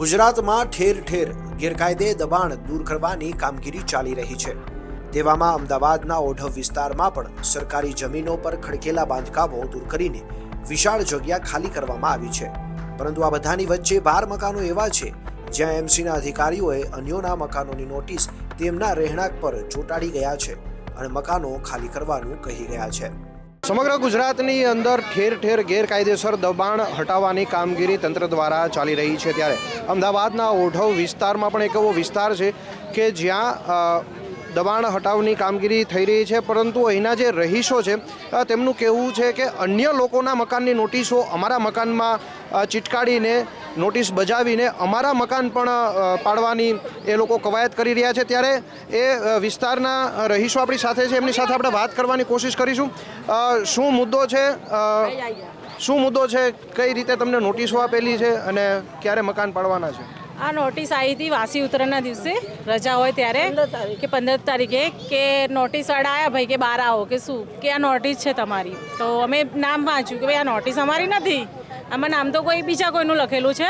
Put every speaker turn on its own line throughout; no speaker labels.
ગુજરાતમાં ઠેર ઠેર ગેરકાયદે દબાણ દૂર કરવાની કામગીરી ચાલી રહી છે. તેવામાં અમદાવાદના ઓઢવ વિસ્તારમાં પણ સરકારી જમીનો પર ખડકેલા બાંધકામો દૂર કરીને વિશાળ જગ્યા ખાલી કરવામાં આવી છે. પરંતુ આ બધાની વચ્ચે બાર મકાનો એવા છે, જ્યાં એમસીના અધિકારીઓએ અન્યોના મકાનોની નોટિસ તેમના રહેણાંક પર ચોંટાડી ગયા છે અને મકાનો ખાલી કરવાનું કહી ગયા છે.
સમગ્ર ગુજરાતની અંદર ઠેર ઠેર ગેરકાયદેસર દબાણ હટાવવાની કામગીરી તંત્ર દ્વારા ચાલી રહી છે ત્યારે અમદાવાદના ઓઢવ વિસ્તારમાં પણ એક એવો વિસ્તાર છે કે જ્યાં દબાણ હટાવની કામગીરી થઈ રહી છે, પરંતુ અહીંના જે રહીશો છે તેમનું કહેવું છે કે અન્ય લોકોના મકાનની નોટિસો અમારા મકાનમાં ચિટકાડીને નોટિસ બજાવીને અમારા મકાન પણ પાડવાની એ લોકો કવાયત કરી રહ્યા છે. ત્યારે એ વિસ્તારના રહીશો આપણી સાથે છે. એમની સાથે આપણે વાત કરવાની કોશિશ કરીશું. શું મુદ્દો છે? શું મુદ્દો છે? કઈ રીતે તમને નોટિસો આપેલી છે અને ક્યારે મકાન પાડવાના છે?
આ નોટિસ આવી હતી વાસી ઉત્તરાયણના દિવસે. રજા હોય ત્યારે કે પંદર તારીખે કે નોટિસવાળા આવ્યા ભાઈ કે બહાર આવો કે શું? કે આ નોટિસ છે તમારી. તો અમે નામ વાંચ્યું કે ભાઈ આ નોટિસ અમારી નથી. આમાં નામ તો કોઈ બીજા કોઈનું લખેલું છે.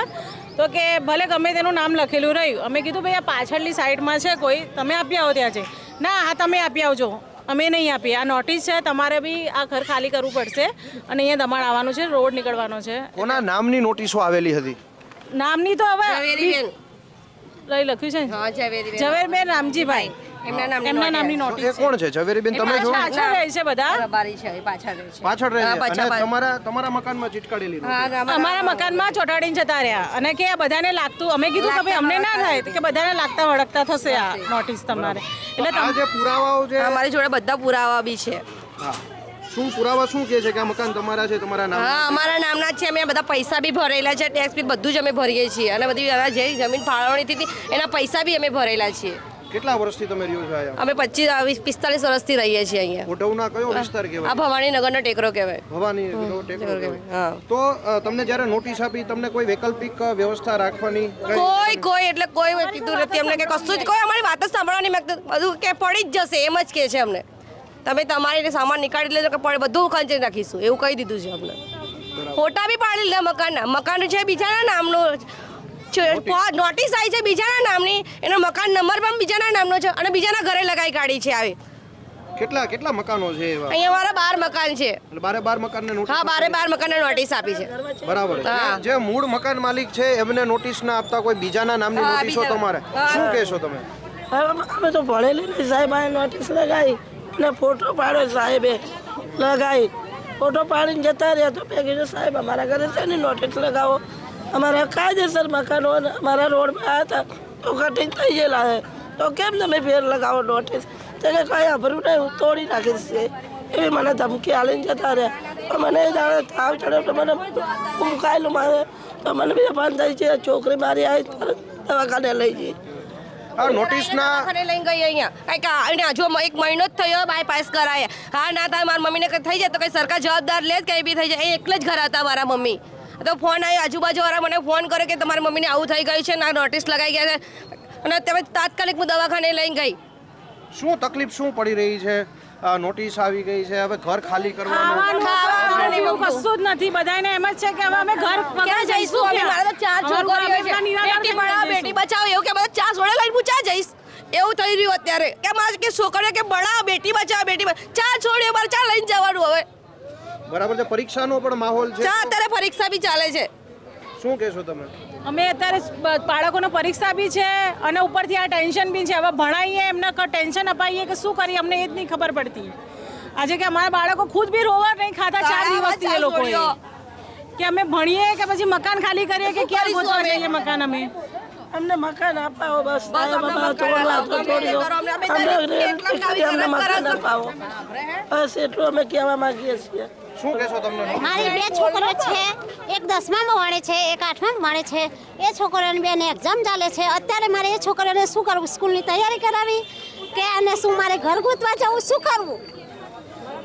તો કે ભલે ગમે તેનું નામ લખેલું રહ્યું અમે કીધું ભાઈ આ પાછળની સાઈડમાં છે કોઈ તમે આપી આવો ત્યાં છે ના આ તમે આપી આવજો અમે નહીં આપીએ. આ નોટિસ છે તમારે બી આ ઘર ખાલી કરવું પડશે અને અહીંયા દમણ આવવાનું છે રોડ નીકળવાનો છે.
કોના નામની નોટિસો આવેલી હતી?
નામની તો હવે. લઈ લખ્યું છે
ઝવેરબેન
રામજીભાઈ.
એમના નામની
એમના
નોટ
નામની
તો
નોટિસ
એ કોણ છે? ઝવેરીબેન તમે છો?
પાછળ રહે છે બધા?
રબારી છે પાછળ રહે છે.
પાછળ રહે છે. અને તમારા તમારા મકાનમાં ચીટકાડેલી
અમારા મકાનમાં ચોટાડીને જતા રહ્યા. અને કે બધાને લાગતું અમે કીધું કે ભાઈ અમને ના થાય કે બધાને લાગતા વળગતા થશે આ નોટિસ તમારે. એટલે
આ જે પુરાવાઓ છે
અમારી જોડે બધા પુરાવા બી છે.
હા. શું પુરાવા શું કહે છે કે આ મકાન તમારા છે તમારા નામ
હા અમારા નામના જ છે. અમે બધા પૈસા બી ભરેલા છે ટેક્સ બી બધું જ અમે ભરીએ છીએ. અને બધી જે જમીન ફાળવણી હતી એના પૈસા બી અમે ભરેલા છીએ.
કેટલા વર્ષથી તમે રહ્યો છો અહીંયા?
અમે પચીસ પિસ્તાલીસ વર્ષથી રહીએ છીએ અહીંયા.
ઓઢવના કયો વિસ્તાર
આ
ભવાની
નગરનો ટેકરો કહેવાય.
ભવાની નગરનો ટેકરો કહેવાય. તો તમને જ્યારે નોટિસ આપી તમને કોઈ વૈકલ્પિક વ્યવસ્થા રાખવાની કોઈ?
કોઈ એટલે કોઈ કીધું નથી અમને કે કશું જ કોઈ અમારી વાત જ સાંભળવાની મેં બધું કે પડી જ જશે એમ જ કહે છે અમને. તમે તમારી સામાન નીકાળી લેજો કે બધું ખંચી નાખીશું એવું કહી દીધું છે અમને. ફોટા બી પાડી લીધા મકાનના. મકાન છે બીજાના નામનું નોટિસ આવી છે બીજાના નામની. એનો મકાન નંબર પણ બીજાના નામનો છે અને બીજાના ઘરે લગાવી કાઢી છે આવી.
કેટલા કેટલા મકાનો છે એવા?
અહીંયા મારા બાર મકાન છે.
એટલે બારે બાર મકાનને નોટિસ
હા બારે બાર મકાનને નોટિસ આપી છે.
બરાબર.
હા.
જે મૂળ મકાન માલિક છે એમને નોટિસ ના આપતા કોઈ બીજાના નામની
હા,
નોટિસો તમારે? શું કહેશો તમે?
અમે તો ભણેલી નહીં સાહેબ આ નોટિસ લગાવી અને ફોટો પાડો સાહેબે. લગાવી ફોટો પાડીને જતા રહ્યા તો મેં કીધું સાહેબ અમારા ઘરે છે ને નોટિસ લગાવો. અમારા કાયદેસર મકાનો અમારા રોડમાં આવ્યા હતા તો કટિંગ થઈ ગયેલા છે. તો કેમ તમે ફેર લગાવો નોટિસ તો કે કાંઈ આભરું નહીં હું તોડી નાખીશ છે એવી મને ધમકી આલીને જતા રહ્યા. મને જાણે તાવ ચડ્યો તો મને હું મુકાયેલું મારે. તો મને બી અપમાન થઈ છે છોકરી મારી આવી તરત દવાખાને લઈ જઈ
આ નોટિસના
લઈને ગઈ અહીંયા. કઈ કે એને એક મહિનો જ થયો બાયપાસ કરાય. હા ના મારી મમ્મીને કંઈ થઈ જાય તો કઈ સરકાર જવાબદાર લે જ કંઈ બી થઈ જાય. એ એકલા જ ઘર હતા મારા મમ્મી. તો ફોન આવ્યો આજુબાજુવાળા મને ફોન કરે કે તમારી મમ્મીને આવું થઈ ગયું છે ના નોટિસ લગાઈ ગયા છે. અને તમે તાત્કાલિક હું દવાખાને લઈને ગઈ.
શું તકલીફ શું પડી રહી છે? નોટિસ આવી ગઈ છે હવે ઘર ખાલી કરવાનું.
કશું જ નથી. બધાને એમ જ છે કે હવે અમે ઘર
ક્યાં જઈશું અમે? મારા તો ચાર છોકરીઓ છે. બેટી પઢાઓ બેટી બચાવો એવું કે બધા ચાર જોડે લઈને હું ચા જઈશ? એવું થઈ રહ્યું અત્યારે. કે મારે કે છોકરીઓ કે બળાવો બેટી બચાવો બેટી ચાર ચા છોડીઓ મારે ચા લઈને જવાનું હવે.
બરાબર છે પરીક્ષાનો પણ માહોલ છે.
ચા અત્યારે પરીક્ષા બી ચાલે છે.
શું કહેશો તમે?
અમે અત્યારે બાળકોને પરીક્ષા બી છે અને ઉપરથી આ ટેન્શન બી છે. હવે ભણાવીએ એમને ટેન્શન અપાઈએ કે શું કરીએ અમને એ જ નહીં ખબર પડતી. આજે કે અમારા બાળકો ખુદ બી રોવા નહીં ખાતા ચાર દિવસથી એ
લોકો
કે અમે ભણીએ કે પછી મકાન ખાલી કરીએ કે ક્યારે ગોતવા જઈએ મકાન અમે?
અમને મકાન અપાવો બસ.
અમને મકાન અપાવો.
બસ એટલું અમે કહેવા માંગીએ છીએ.
શું કહેશો તમને?
મારી બે છોકરો છે. એક દસમામાં ભણે છે, એક આઠમામાં ભણે છે. એ છોકરાને બેને એક્ઝામ ચાલે છે. અત્યારે મારે એ છોકરીઓને શું કરવું? સ્કૂલની તૈયારી કરાવી કે અને શું મારે ઘર ગૂંથવા જવું? શું કરવું?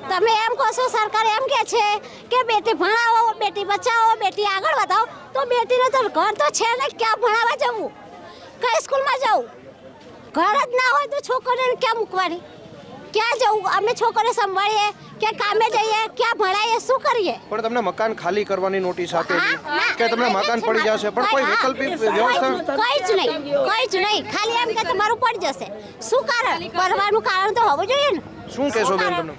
તમે એમ કહો છો, સરકાર એમ કે છે કે બેટી ભણાવો, બેટી બચાવો, બેટી આગળ વધાવો. તો બેટીને તો ઘર તો છે ને, ક્યાં ભણાવવા જવું? કઈ સ્કૂલમાં જવું? ઘર જ ના હોય તો છોકરીઓને ક્યાં મૂકવાની? ક્યાં જવું? અમે છોકરો સંભાળીએ કે કામે જઈએ ક્યાં ભણાઈએ શું કરીએ?
પણ તમને મકાન ખાલી કરવાની નોટિસ આપેલી કે તમને મકાન પડી જશે? પણ કોઈ. વૈકલ્પિક વ્યવસ્થા?
કઈ જ નહીં કઈ જ નહીં. ખાલી એમ કે તમારું પડી જશે. શું કારણ? પડવાનું કારણ તો હોવું જોઈએ ને.
શું કહેશો બેન
કારણ?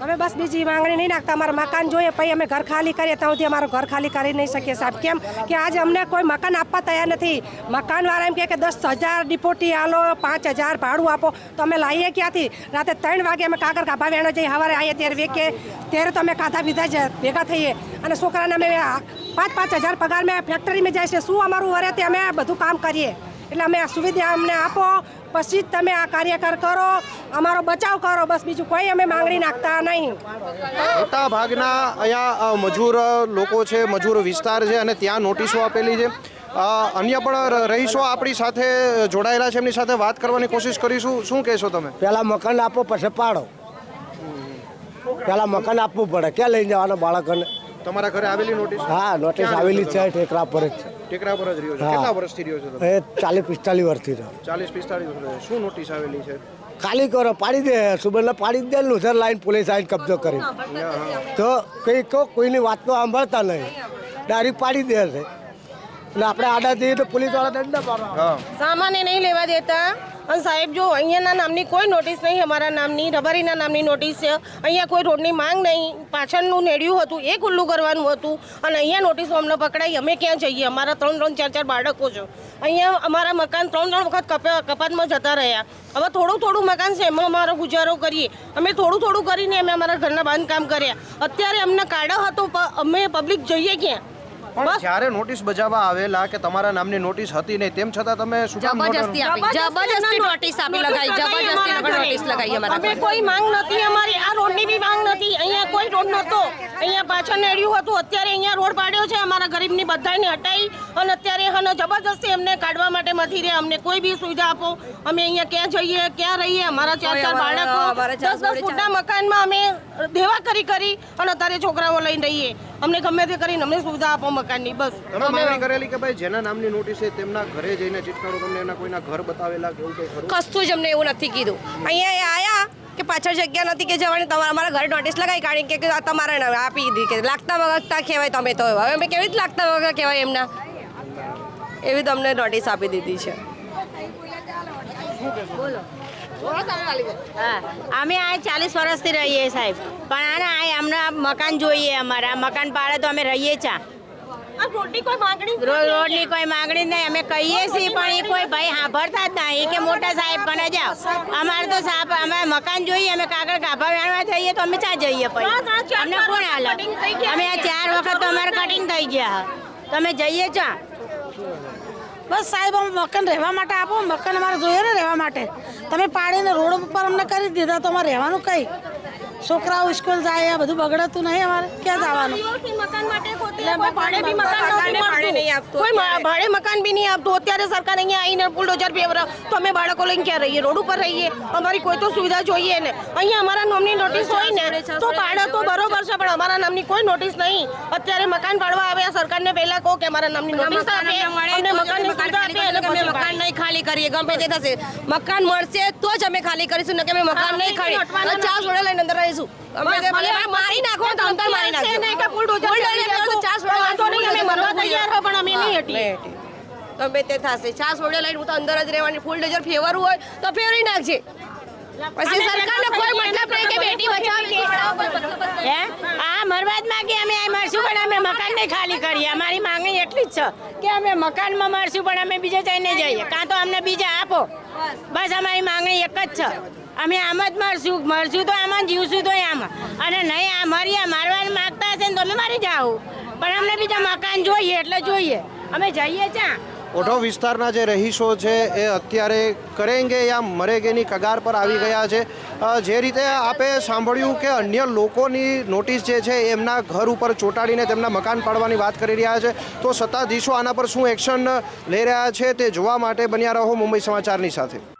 અમે બસ બીજી માંગણી નહીં નાખતા અમારે મકાન જોઈએ, પછી અમે ઘર ખાલી કરીએ, ત્યાં સુધી અમારું ઘર ખાલી કરી નહીં શકીએ સાહેબ. કેમ કે આજે અમને કોઈ મકાન આપવા તૈયાર નથી. મકાનવાળા એમ કહે કે દસ હજાર ડિપોટી આલો, પાંચ હજાર ભાડું આપો. તો અમે લાવીએ ક્યાંથી? રાતે ત્રણ વાગે અમે કાગળ કાપા વેણો જઈએ સવારે આવીએ ત્યારે વેકે. ત્યારે તો અમે કાધા પીધા જ ભેગા થઈએ. અને છોકરાને અમે પાંચ પાંચ હજાર પગાર મેં ફેક્ટરીમાં જાય છે. શું અમારું વરે તે અમે બધું કામ કરીએ? એટલે અમે આ સુવિધા અમને આપો પછી જ તમે આ કાર્યકર કરો. અમારો બચાવ કરો બસ બીજું કોઈ અમે માંગણી નાખતા નહીં.
મોટા ભાગના અહીંયા મજૂર લોકો છે મજૂર વિસ્તાર છે અને ત્યાં નોટિસો આપેલી છે. અન્ય પણ રહીશો આપણી સાથે જોડાયેલા છે એમની સાથે વાત કરવાની કોશિશ કરીશું. શું કહેશો તમે?
પહેલાં મકાન આપો પછી પાડો. પહેલાં મકાન આપવું પડે. ક્યાં લઈને જવાના બાળકોને?
તમારા ઘરે આવેલી નોટિસ?
હા નોટિસ આવેલી છે ઠેકરા પર જ છે.
ટેકરા પર જ રહ્યો છે? કેટલા વર્ષથી રહ્યો છે તમે?
એ ચાલીસ પિસ્તાલીસ વર્ષથી રહ્યો.
ચાલીસ પિસ્તાલીસ વર્ષ શું નોટિસ આવેલી છે?
ખાલી કરો પાડી દે સુબેરને પાડી દે લુધર લાઈન પોલીસ આવીને કબજો કરી. તો કંઈ કહો કોઈની વાત તો સાંભળતા નહીં. ડાયરેક્ટ પાડી દે છે. એટલે આપણે આડા જઈએ તો પોલીસવાળા દંડ
પાડવા.
સામાન્ય નહીં લેવા દેતા. અને સાહેબ, જો અહીંયાના નામની કોઈ નોટિસ નહીં, અમારા નામની, રબારીના નામની નોટિસ છે. અહીંયા કોઈ રોડની માંગ નહીં. પાછળનું નેડ્યું હતું, એ ખુલ્લું કરવાનું હતું. અને અહીંયા નોટિસો અમને પકડાઈ. અમે ક્યાં જઈએ? અમારા ત્રણ ત્રણ, ચાર ચાર બાળકો છે. અહીંયા અમારા મકાન ત્રણ ત્રણ વખત કપ- કપાતમાં જતા રહ્યા. હવે થોડું થોડું મકાન છે, એમાં અમારો ગુજારો કરીએ. અમે થોડું થોડું કરીને અમે અમારા ઘરના બાંધકામ કર્યા. અત્યારે અમને કાઢો હતો અમે પબ્લિક જઈએ ક્યાં?
પણ જ્યારે નોટિસ બજાવવા આવેલા કે તમારા નામની નોટિસ હતી નહીં તેમ છતાં તમે શું કામ
જબરજસ્તી આપી જબરજસ્તી નોટિસ આપી લગાઈ જબરજસ્તી નોટિસ લગાઈ અમારા અમે કોઈ માંગ નથી અમારી આ રોડની બી માંગ નથી. અહીંયા કોઈ રોડ નહોતો. અહીંયા પાછળ નેડ્યું હતું. અત્યારે અહીંયા રોડ પાડ્યો છે. અમારા ગરીબની બધાને હટાઈ અને અત્યારે હને જબરજસ્તી અમને કાઢવા માટે મથી રહ્યા. અમને કોઈ બી સુવિધા આપો. અમે અહીંયા ક્યાં જઈએ ક્યાં રહીએ? અમારા ચાર ચાર બાળકો. દસ દસ ફૂટના મકાનમાં અમે દેવા કરી કરી અને અત્યારે છોકરાઓ લઈને રહીએ. અમને ગમે તે કરીને અમને સુવિધા આપો મકાનની બસ.
તમે માંગણી કરેલી કે ભાઈ જેના નામની નોટિસ છે તેમના ઘરે જઈને ચિટકારો તમને એના કોઈના ઘર બતાવેલા કે એવું કંઈ ખરું?
કશું જ અમને એવું નથી કીધું. અહીંયા એ આયા કે પાછળ જગ્યા નથી કે જવાની તમારા અમારા ઘરે નોટિસ લગાવી કારણ કે- તમારે નામે આપી દીધી કે લાગતા વગરતા કહેવાય તમે તો. હવે અમે કેવી રીતે લાગતા વગર કહેવાય એમના? એવી તમને નોટિસ આપી દીધી છે.
અમે આ ચાલીસ વર્ષથી રહીએ સાહેબ. પણ આને આ અમને મકાન જોઈએ અમારા. મકાન પાડે તો અમે રહીએ ચા.
રોડની કોઈ માંગણી
રોડ રોડની કોઈ માંગણી જ નહીં. અમે કહીએ છીએ પણ એ કોઈ ભાઈ સાંભળતા જ નહીં કે મોટા સાહેબ કને જાઓ. અમારે તો સાહેબ અમે મકાન જોઈએ અમે કાગળ ગાભા વેણવા જઈએ તો અમે ચા જઈએ પછી. અમને કોણ હાલ અમે આ ચાર વખત તો અમારે કટિંગ થઈ ગયા. તમે જઈએ ચા?
બસ સાહેબ અમે મકાન રહેવા માટે આપો, મકાન અમારે જોઈએ ને રહેવા માટે. તમે પાડીને રોડ ઉપર અમને કરી દીધા, તો અમારે રહેવાનું કઈ? છોકરાઓ સ્કૂલ જાય આ બધું બગડતું નહીં અમારે. ક્યાં જવાનું?
મકાન માટે કોઈ ભાડે મકાન નથી મળતું. કોઈ મા- ભાડે મકાન બી નહીં આપતું. અત્યારે સરકાર અહીંયા આવીને બુલડોઝર ફેવર તો અમે બાળકો લઈને ક્યાં રહીએ? રોડ ઉપર રહીએ? અમારી કોઈ તો સુવિધા જોઈએ ને. અહીંયા અમારા નામની નોટિસ હોય ને તો ભાડે તો બરોબર છે પણ અમારા નામની કોઈ નોટિસ નહીં. અત્યારે મકાન પાડવા આવે સરકારને પહેલા કહો કે અમારા નામની નોટિસ આપે અમને મકાન
મકાન નહીં ખાલી કરીએ. ગમે તે થશે. મકાન મળશે તો જ અમે ખાલી કરીશું ને કે અમે મકાન નહીં ખાલી ચાર જોડે લઈને અંદર મારી નાખો તો અંતર મારી
છે
નાખજો
નહીં કે બુલડોઝર. વાંધો નહીં, અમે મરવા તૈયાર હો, પણ અમે નહીં.
ગમે તે થશે છાસ વડે લઈને હું તો અંદર જ રહેવાની ફૂલ ડોઝર ફેવરવું હોય તો ફેરવી નાખજે પછી સરકારને કોઈ મતલબ નહીં કે બેટી બચાવ
હે? આ મરવાદ માંગે અમે આ મરશું પણ અમે મકાન નહીં ખાલી કરીએ. અમારી માંગણી એટલી જ છે કે અમે મકાનમાં મરશું પણ અમે બીજે જઈને જઈએ. કાં તો અમને બીજા આપો. બસ અમારી માંગણી એક જ છે. અમે આમ જ મરશું. મરશું તો આમ જીવશું તો આમ. અને નહીં, આ મરીએ મારવા માગતા હશે ને તો અમે મારી જાઓ પણ અમને બીજા મકાન જોઈએ એટલે જોઈએ. અમે જઈએ ત્યાં
ઓઢો વિસ્તારના જે રહીશો છે એ અત્યારે કરેંગે યા મરેગેની કગાર પર આવી ગયા છે. જે રીતે આપે સાંભળ્યું કે અન્ય લોકોની નોટિસ જે છે એમના ઘર ઉપર ચોંટાડીને તેમના મકાન પાડવાની વાત કરી રહ્યા છે. તો સત્તાધીશો આના પર શું એક્શન લઈ રહ્યા છે તે જોવા માટે બન્યા રહો મુંબઈ સમાચારની સાથે.